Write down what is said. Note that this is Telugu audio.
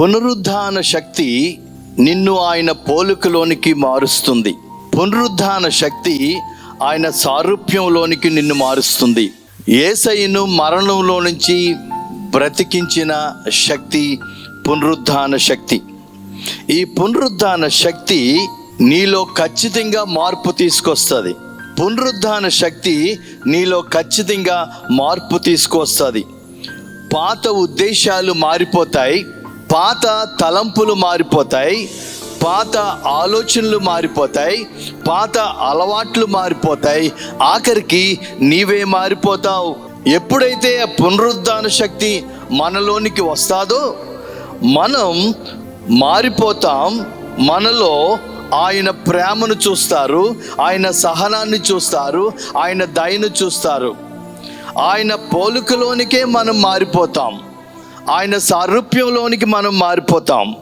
పునరుద్ధాన శక్తి నిన్ను ఆయన పోలికలోనికి మారుస్తుంది. పునరుద్ధాన శక్తి ఆయన సారూప్యంలోనికి నిన్ను మారుస్తుంది. ఏసయ్యను మరణంలో నుంచి బ్రతికించిన శక్తి పునరుద్ధాన శక్తి. ఈ పునరుద్ధాన శక్తి నీలో ఖచ్చితంగా మార్పు తీసుకొస్తుంది. పునరుద్ధాన శక్తి నీలో ఖచ్చితంగా మార్పు తీసుకొస్తుంది. పాత ఉద్దేశాలు మారిపోతాయి. పాత తలంపులు మారిపోతాయి పాత ఆలోచనలు మారిపోతాయి పాత అలవాట్లు మారిపోతాయి. ఆఖరికి నీవే మారిపోతావు. ఎప్పుడైతే పునరుద్ధాన శక్తి మనలోనికి వస్తాదో మనం మారిపోతాం మనలో ఆయన ప్రేమను చూస్తారు ఆయన సహనాన్ని చూస్తారు ఆయన దయను చూస్తారు. ఆయన పోలికలోనికే మనం మారిపోతాం. ఆయన సారూప్యంలోనికి మనం మారిపోతాం.